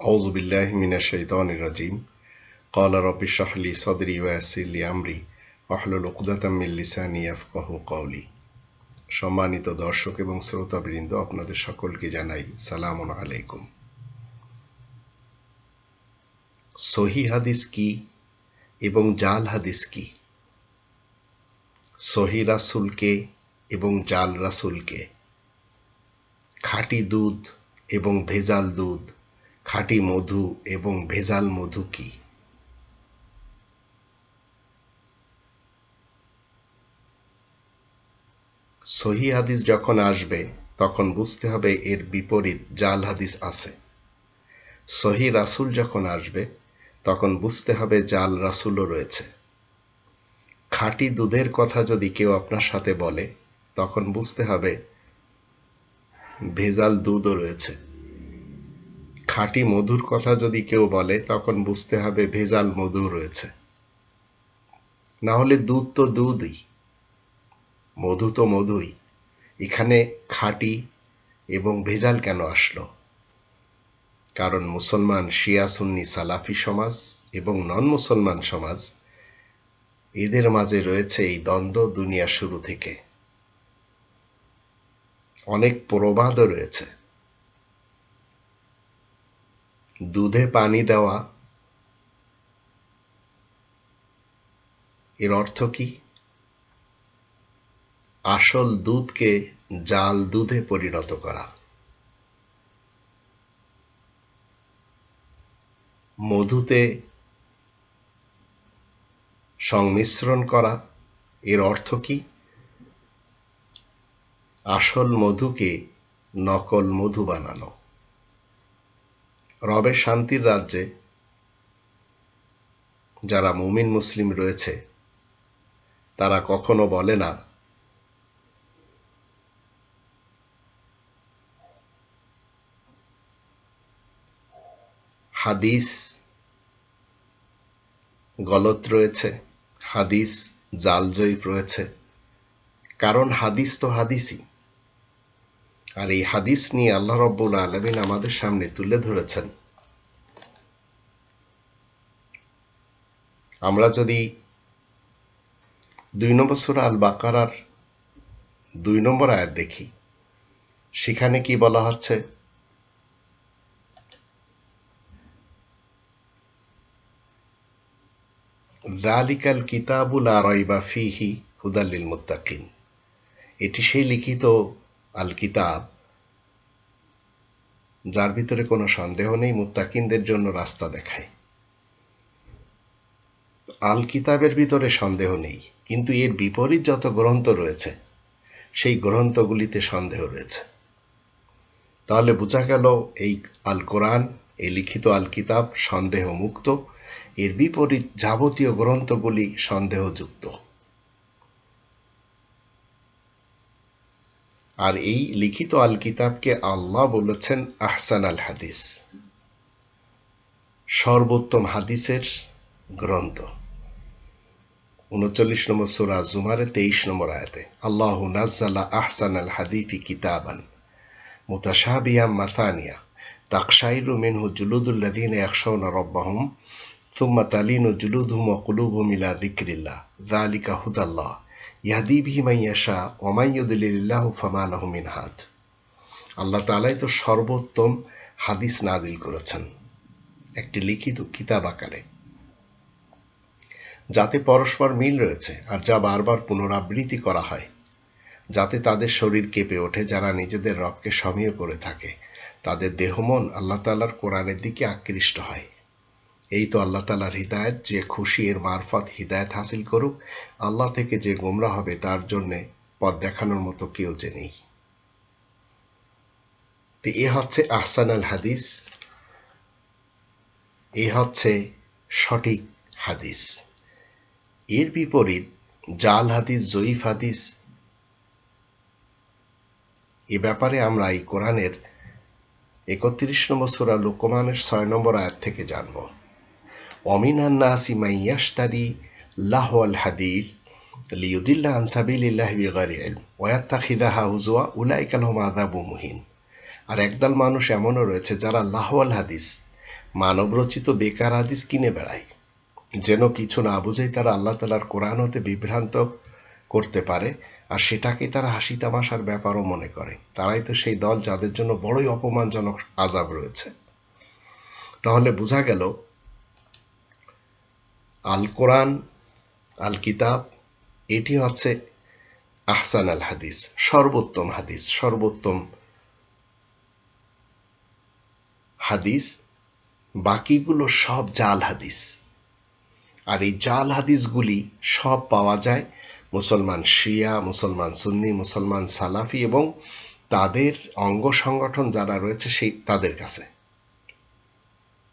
أعوذ بالله من الشيطان الرجيم قال رب اشرح لي صدري ويسر لي أمري واحلل عقدة من লিসানি يفقهوا قولي সম্মানিত দর্শক এবং শ্রোতাবৃন্দ আপনাদের সকলকে জানাই সালামুন আলাইকুম সহি হাদিস কি এবং জাল হাদিস কি সহি রাসুলকে এবং জাল রাসুলকে খাঁটি দুধ এবং ভেজাল দুধ খাঁটি মধু এবং ভেজাল মধু কি? সহি হাদিস যখন আসবে, তখন বুঝতে হবে এর বিপরীত জাল হাদিস আছে। সহি রাসুল যখন আসবে, তখন বুঝতে হবে জাল রাসুলও রয়েছে। খাঁটি দুধের কথা যদি কেউ আপনার সাথে বলে, তখন বুঝতে হবে ভেজাল দুধও রয়েছে। খাঁটি মধুর কথা যদি কেউ বলে, তখন বুঝতে হবে ভেজাল মধু রয়েছে। না হলে দুধ তো দুধই, মধু তো মধুই। এখানে খাঁটি এবং ভেজাল কেন আসলো? কারণ মুসলমান শিয়া, সুন্নি, সালাফি সমাজ এবং নন মুসলমান সমাজ, এদের মাঝে রয়েছে এই দ্বন্দ্ব দুনিয়া শুরু থেকে। অনেক প্রবাদও রয়েছে। দুধে পানি দেওয়া। এর অর্থ কি? আসল দুধকে জাল দুধে পরিণত করা। মধুতে সংমিশ্রণ করা। এর অর্থ কি? আসল মধুকে নকল মধু বানানো। রবের শান্তির রাজ্যে যারা মুমিন মুসলিম রয়েছে, তারা কখনো বলে না, হাদিস গলত রয়েছে, হাদিস জালজয়ীফ রয়েছে। কারণ হাদিস তো হাদিসই। আর এই হাদিস নিয়ে আল্লাহ রব্বুল আলমিন আমাদের সামনে তুলে ধরেছেন। আমরা যদি দুই নম্বর সুরা আল বাকারার দুই নম্বর আয়াত দেখি, সেখানে কি বলা হচ্ছে? কিতাবুল আরাইবা ফিহি হুদাল্লিল এটি সেই লিখিত আল কিতাব যার ভিতরে কোনো সন্দেহ নেই, মুত্তাকিনদের জন্য রাস্তা দেখায়। আল কিতাবের ভিতরে সন্দেহ নেই, কিন্তু এর বিপরীত যত গ্রন্থ রয়েছে, সেই গ্রন্থগুলিতে সন্দেহ রয়েছে। তাহলে বোঝা গেল এই আল কোরআন এই লিখিত আল কিতাব সন্দেহ মুক্ত এর বিপরীত যাবতীয় গ্রন্থগুলি সন্দেহযুক্ত। আর এই লিখিত আল কিতাবকে আল্লাহ বলেছেন আহসান আল হাদিস সর্বোত্তম হাদিসের গ্রন্থ উনচল্লিশ নম্বর সুরা জুমারে তেইশ নম্বর আয়াতে আল্লাহ নাজ্জালা আহসান আল হাদিফি কিতাবান মুতাশাবিয়া মাথানিয়া তাকশাইরু মিনহু জুলুদুল্লাদিন একশাউনা রব্বাহুম ثم تلين جلودهم وقلوبهم إلى ذكر الله ذلك هدى الله ইয়াদি বিহি মাইয়াশা ওমাইয়ুদুলিল্লাহ হাদ আল্লাহ তালাই তো সর্বোত্তম হাদিস নাজিল করেছেন একটি লিখিত কিতাব আকারে। যাতে পরস্পর মিল রয়েছে আর যা বারবার পুনরাবৃত্তি করা হয়, যাতে তাদের শরীর কেঁপে ওঠে, যারা নিজেদের রবকে সমীয় করে থাকে, তাদের দেহমন আল্লাহ তালার কোরআনের দিকে আকৃষ্ট হয়। এই তো আল্লাহ তালার হৃদায়ত, যে খুশি এর মারফত হৃদায়ত হাসিল করুক। আল্লাহ থেকে যে গোমরা হবে, তার জন্যে পথ দেখানোর মতো কেউ যে নেই। এ হচ্ছে আহসান আল হাদিস। এ হচ্ছে সঠিক হাদিস। এর বিপরীত জাল হাদিস, জয়ীফ হাদিস, এ ব্যাপারে আমরা এই কোরআনের একত্রিশ নম্বর সুরা লোকমানের ছয় নম্বর আয়াত থেকে জানব। ومن الناس من يشتري لهو الحديث ليضل عن سبيل الله بغير علم ويتخذها হুজুয়া উলাইকা لهم عذاب মুহিন আর একদল মানুষ এমনও রয়েছে যারা লাহওয়াল হাদিস মানবরচিত বেকার হাদিস কিনে বেড়ায় যেন কিছু না বুঝেই তারা আল্লাহ তালার কোরআন হতে বিভ্রান্ত করতে পারে আর সেটাকে তারা হাসি তামাশার ব্যাপারও মনে করে তারাই তো সেই দল যাদের জন্য বড়ই অপমানজনক আজাব রয়েছে তাহলে বোঝা গেল আল কোরআন আল কিতাব এটি হচ্ছে আহসান আল হাদিস সর্বোত্তম হাদিস সর্বোত্তম হাদিস। বাকিগুলো সব জাল হাদিস। আর এই জাল হাদিসগুলি সব পাওয়া যায় মুসলমান শিয়া, মুসলমান সুন্নি, মুসলমান সালাফি এবং তাদের অঙ্গ সংগঠন যারা রয়েছে সেই তাদের কাছে।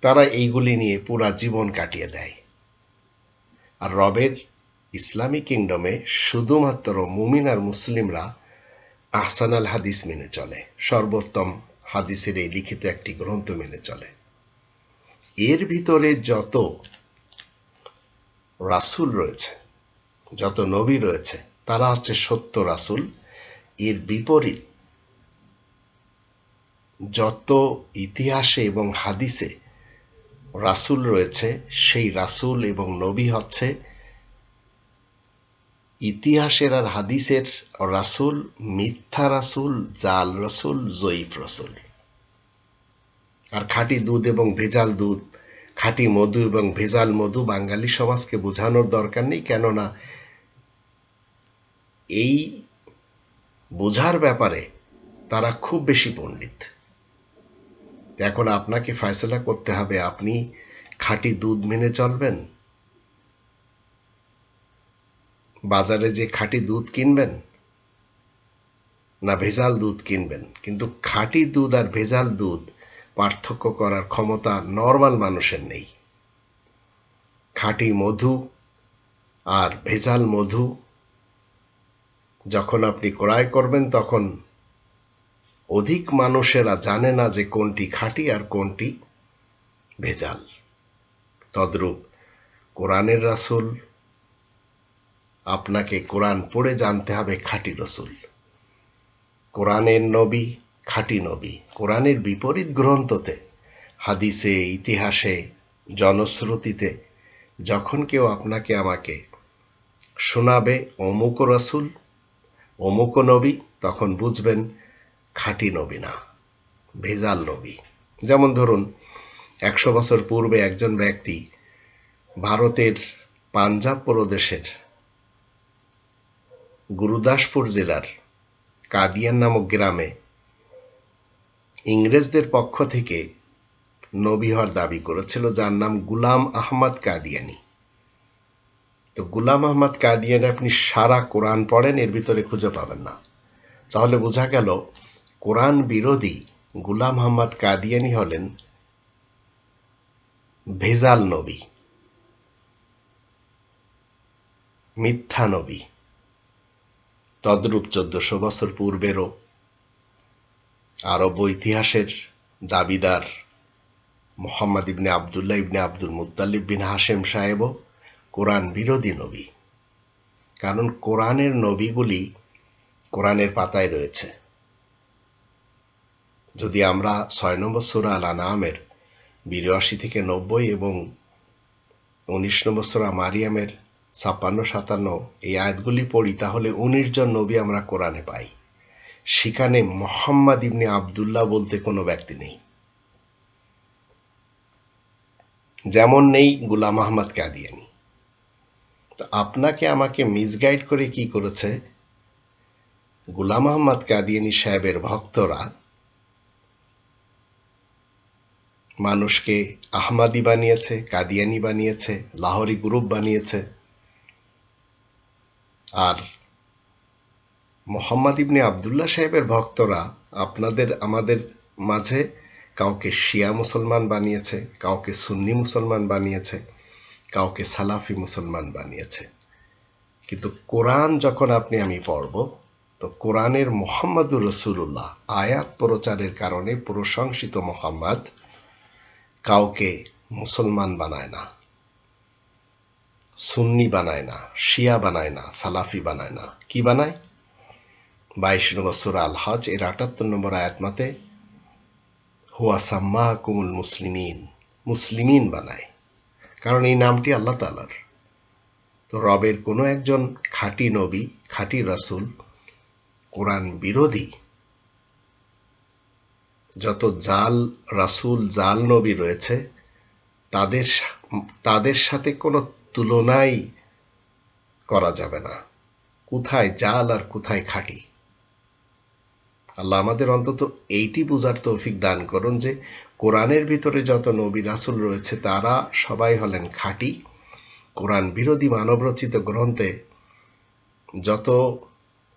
তারা এইগুলি নিয়ে পুরা জীবন কাটিয়ে দেয়। আর রবের ইসলামী কিংডমে শুধুমাত্র মুমিন আর মুসলিমরা আহসান আল হাদিস মেনে চলে। সর্বোত্তম হাদিসের এই লিখিত একটি গ্রন্থ মেনে চলে। এর ভিতরে যত রাসুল রয়েছে, যত নবী রয়েছে, তারা হচ্ছে সত্য রাসুল। এর বিপরীত যত ইতিহাসে এবং হাদিসে রাসুল রয়েছে, সেই রাসুল এবং নবী হচ্ছে ইতিহাসের আর হাদিসের রাসুল, মিথ্যা রাসুল, জাল রসুল, জয়ীফ রসুল। আর খাঁটি দুধ এবং ভেজাল দুধ, খাঁটি মধু এবং ভেজাল মধু বাঙালি সমাজকে বোঝানোর দরকার নেই, কেননা এই বোঝার ব্যাপারে তারা খুব বেশি পণ্ডিত। এখন আপনাকে ফয়সলা করতে হবে। আপনি খাঁটি দুধ মেনে চলবেন? বাজারে যে খাঁটি দুধ কিনবেন, না ভেজাল দুধ কিনবেন, কিন্তু খাঁটি দুধ আর ভেজাল দুধ পার্থক্য করার ক্ষমতা নর্মাল মানুষের নেই। খাঁটি মধু আর ভেজাল মধু যখন আপনি ক্রয় করবেন, তখন অধিক মানুষেরা জানে না যে কোনটি খাঁটি আর কোনটি ভেজাল। তদ্রূপ কোরআনের রাসুল, আপনাকে কোরআন পড়ে জানতে হবে খাঁটি রসুল। কোরআনের নবী খাঁটি নবী। কোরআনের বিপরীত গ্রন্থতে, হাদিসে, ইতিহাসে, জনশ্রুতিতে যখন কেউ আপনাকে আমাকে শোনাবে অমুক রসুল, অমুক নবী, তখন বুঝবেন খাঁটি নবী না, ভেজাল নবী। যেমন ধরুন, একশো বছর পূর্বে একজন ব্যক্তি ভারতের পাঞ্জাব প্রদেশের গুরুদাসপুর জেলার কাদিয়ান নামক গ্রামে ইংরেজদের পক্ষ থেকে নবী হওয়ার দাবি করেছিল, যার নাম গুলাম আহমদ কাদিয়ানি। তো গুলাম আহমদ কাদিয়ানি আপনি সারা কোরআন পড়েন, এর ভিতরে খুঁজে পাবেন না। তাহলে বোঝা গেল কোরআন বিরোধী গুলাম আহমদ কাদিয়ানি হলেন ভেজাল নবী, মিথ্যা নবী। তদ্রূপ চোদ্দশো বছর পূর্বেরও আরব ইতিহাসের দাবিদার মোহাম্মদ ইবনে আবদুল্লাহ ইবনে আব্দুল মুতালিব বিন হাশেম সাহেবও কোরআন বিরোধী নবী। কারণ কোরআনের নবীগুলি কোরআনের পাতায় রয়েছে। যদি আমরা ছয় নম্বর সুরা আল আনামের বিরাশি থেকে নব্বই এবং উনিশ নম্বর সুরা মারিয়ামের ছাপ্পান্ন, সাতান্ন এই আয়াতগুলি পড়ি, তাহলে উনিশ জন নবী আমরা কোরআনে পাই। সেখানে মোহাম্মদ ইবনে আবদুল্লাহ বলতে কোনো ব্যক্তি নেই। যেমন নেই গুলাম আহমদ কাদিয়ানি। তো আপনাকে আমাকে মিসগাইড করে কি করেছে? গুলাম আহমদ কাদিয়ানি সাহেবের ভক্তরা মানুষকে আহমাদি বানিয়েছে, কাদিয়ানি বানিয়েছে, লাহোরি গ্রুপ বানিয়েছে। আর মোহাম্মদ ইবনে আবদুল্লাহ সাহেবের ভক্তরা আপনাদের, আমাদের মাঝে কাউকে শিয়া মুসলমান বানিয়েছে, কাউকে সুন্নি মুসলমান বানিয়েছে, কাউকে সালাফি মুসলমান বানিয়েছে। কিন্তু কোরআন যখন আপনি, আমি পড়ব, তো কোরআনের মোহাম্মদুর রসুল্লাহ আয়াত প্রচারের কারণে প্রশংসিত মোহাম্মদ কাউকে মুসলমান বানায় না, সুন্নি বানায় না, শিয়া বানায় না, সালাফি বানায় না। কি বানায়? বাইশ নম্বর সুরা আল হজ এর আটাত্তর নম্বর আয়াত মাতে, হুয়া সাম্মা কুমুল মুসলিমিন মুসলিমিন বানায়। কারণ এই নামটি আল্লাহ তালার তো রবের কোনো একজন খাঁটি নবী, খাঁটি রাসুল, কোরআন বিরোধী যত জাল, রাসুল, জাল নবী রয়েছে, তাদের তাদের সাথে কোনো তুলনাই করা যাবে না। কোথায় জাল আর কোথায় খাঁটি? আল্লাহ আমাদের অন্তত এইটি বোঝার তৌফিক দান করুন যে, কোরআনের ভিতরে যত নবী, রাসুল রয়েছে, তারা সবাই হলেন খাঁটি। কোরআন বিরোধী মানবরচিত গ্রন্থে যত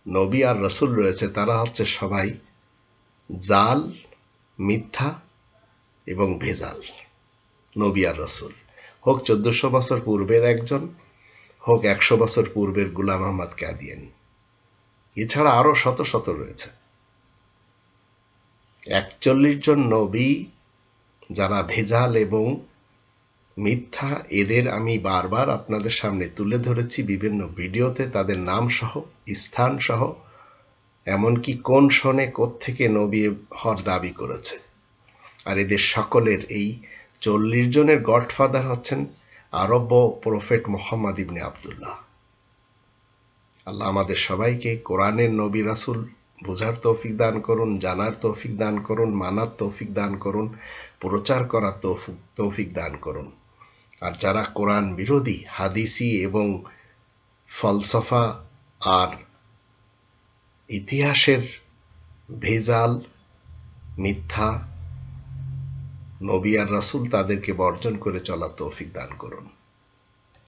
নবী আর রসুল রয়েছে, তারা হচ্ছে সবাই জাল মিথ্যা এবং ভেজাল। নবী আর রসুল। হোক চোদ্দশো বছর পূর্বের একজন, হোক একশো বছর পূর্বের গুলাম আহমদ কাদিয়ানি। এছাড়া আরও শত শত রয়েছে। একচল্লিশ জন নবী যারা ভেজাল এবং মিথ্যা, এদের আমি বারবার আপনাদের সামনে তুলে ধরেছি বিভিন্ন ভিডিওতে। তাদের নাম সহ স্থান সহ এমনকি কোন শনে থেকে নবী হর দাবি করেছে? আর এদের সকলের এই চল্লিশ জনের গডফাদার হচ্ছেন আরব্য প্রফেট মোহাম্মদ ইবনে আবদুল্লাহ। আল্লাহ আমাদের সবাইকে কোরআনের নবী রাসুল বোঝার তৌফিক দান করুন, জানার তৌফিক দান করুন, মানার তৌফিক দান করুন, প্রচার করার তৌফিক দান করুন। আর যারা কোরআন বিরোধী, হাদিসি এবং ফলসফা আর ইতিহাসের ভেজাল মিথ্যা নবী আর রাসুল তাদেরকে বর্জন করে চলার তৌফিক দান করুন।